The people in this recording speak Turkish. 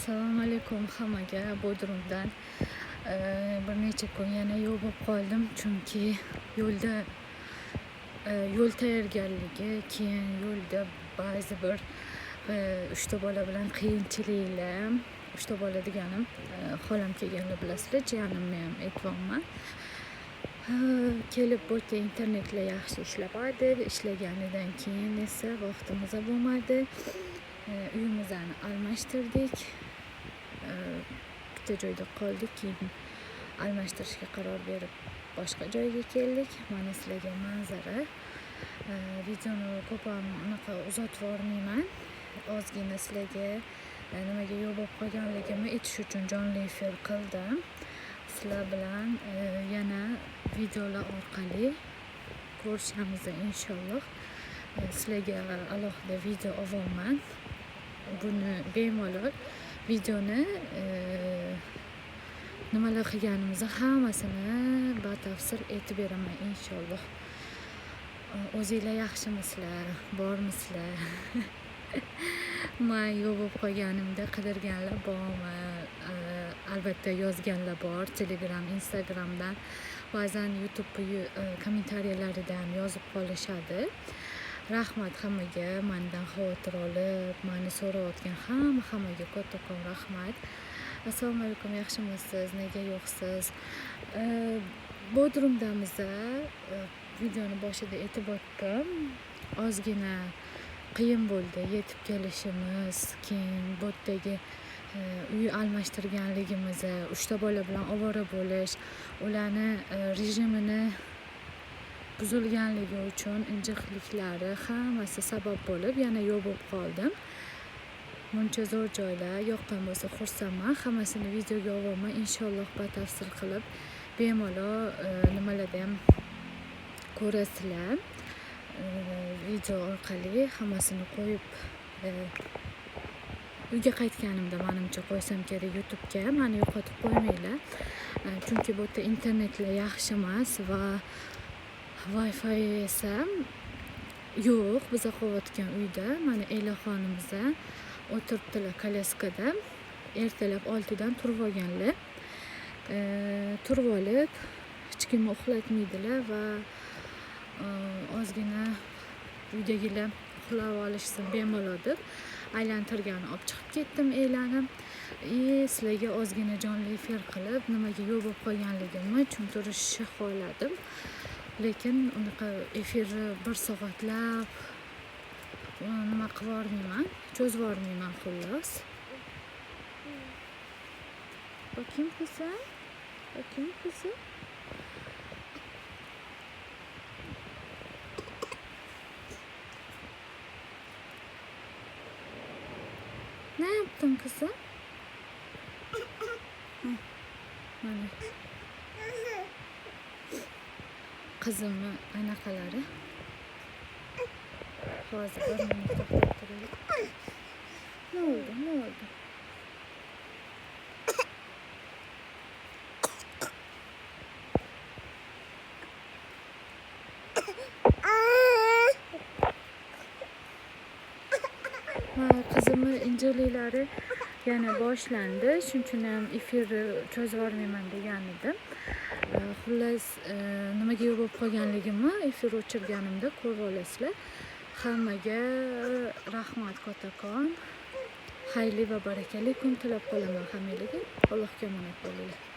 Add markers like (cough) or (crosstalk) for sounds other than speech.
assalomu alaykum hammaga bodrumdan. Ee, bir necha kun yana yo'q bo'lib qoldim chunki yo'lda e, yo'l tayyorgarligi keyin yo'lda ba'zi bir e, uchta bola bilan qiyinchiliklar uchta bola deganim e, xolam kelganlar bilasizlar jiyanimni ham aytyapman kelib bu yerda internetlar yaxshi ishlamadi ishlaganidan keyin esa vaqtimiz bo'lmadi. E, uyimizni almashtirdik. E, bitta joyda qoldik keyin almashtirishga qaror berib boshqa joyga keldik. Mana sizlarga manzara. Videoni ko'p ham unaqa uzatib yubormayman. Ozgina sizlarga e, nimaga yo'l bo'lib qolganligimni aytish uchun jonli efir qildim. Sizlar bilan e, yana videolar orqali ko'rishamiz inshaalloh. E, sizlarga alohida video olyapman buni bemalol videoni nimalar qilganimizni hammasini batafsil aytib beraman inshaalloh o'zinglar yaxshimisizlar bormisizlar (laughs) man yo'q bo'lib qolganimda qidirganlar bormi? Albatta yozganlar bor telegram instagramdan. Ba'zan youtube kommentariyalarida ham yozib qolishadi rahmat hammaga mandan xavotir olib mani so'rayotgan hamma hammaga kattakon rahmat. Assalomu alaykum yaxshimisiz? Nega yo'qsiz? Bodrumdamiz e, videoni boshida aytib o'tdim. Ozgina qiyin bo'ldi yetib kelishimiz keyin bu yerdagi e, uy almashtirganligimiz uchta bola bilan ovora bo'lish ularni e, rejimini buzilganligi uchun injiqliklari hammasi sabab bo'lib yana yo'q bo'lib qoldim muncha zo'r joylar yoqqan bo'lsa xursandman hammasini videoga olaman inshaalloh batafsil qilib bemalol e, nimalarda ham ko'rasizlar. E, video orqali hammasini qo'yib e, uyga qaytganimda manimcha qo'ysam kerak youtubega mani yo'qotib qo'ymanglar chunki bu yerda internetlar yaxshi emas va wi-fi esa yo'q biza qolayotgan uyda mana elaxonimiz o'tiribdilar kolyaskada ertalab oltidan turib olganlar. E, turib olib hech kimni uxlatmaydilar va e, ozgina uydagilar uxlab olishsin bemalol deb aylantirgani olib chiqib ketdim elani. И sizlarga ozgina jonli efir qilib nimaga yo'q bo'lib qolganligimni tushuntirishni xohladim lekin unaqa efirni bir soatlab nima qilib yubormayman cho'zib yubormayman xullas bakayım kızım bakayım kızım Ne yaptın kızım? Heh, Mana. Hozir bir minut to'xtab turaylik. Ne oldu? Ne oldu? Ha, qizimni injiliklari yana boshlandi shuning uchun ham efirni degan edim E, xullas e, nimaga bo'lib qolganligimni efir o'chirganimda ko'rib olasizlar hammaga rahmat kattakon xayrli va barakali kun tilab qolaman hammanglarga allohga omonat bo'linglar